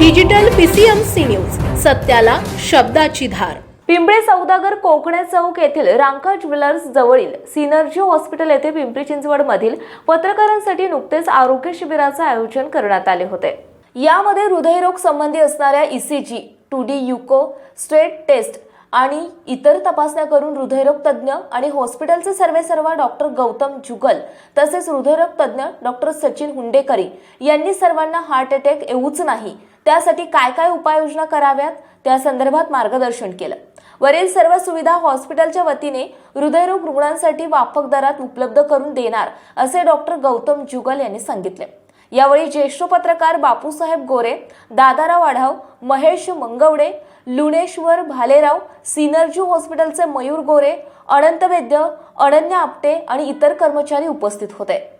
Digital PCMC news सत्याला शब्दाची धार. पिंपळे सौदागर कोकणे चौक येथील रांका ज्वेलर्स जवळील सिनर्जी हॉस्पिटल येथे पिंपरी चिंचवड मधील पत्रकारांसाठी नुकतेच आरोग्य शिबिराचे आयोजन करण्यात आले होते. यामध्ये हृदयरोग संबंधी असणाऱ्या ECG two D echo straight test आणि इतर तपासण्या करून हृदयरोग तज्ज्ञ आणि हॉस्पिटलचे सर्वे सर्वा डॉक्टर गौतम जुगल तसेच हृदयरोग तज्ज्ञ डॉक्टर सचिन हुंडेकरी यांनी सर्वांना हार्ट अटॅक येऊच नाही त्यासाठी काय काय उपाययोजना कराव्यात? त्या संदर्भात मार्गदर्शन केलं. वरील सर्व सुविधा हॉस्पिटलच्या वतीने हृदयरोग रुग्णांसाठी वापक दरात उपलब्ध करून देणार असे डॉक्टर गौतम जुगल यांनी सांगितले. यावेळी ज्येष्ठ पत्रकार बापूसाहेब गोरे दादाराव आढाव महेश मंगवडे लुणेश्वर भालेराव सिनर्जी हॉस्पिटलचे मयूर गोरे अनंत वैद्य अनन्या आपटे आणि इतर कर्मचारी उपस्थित होते.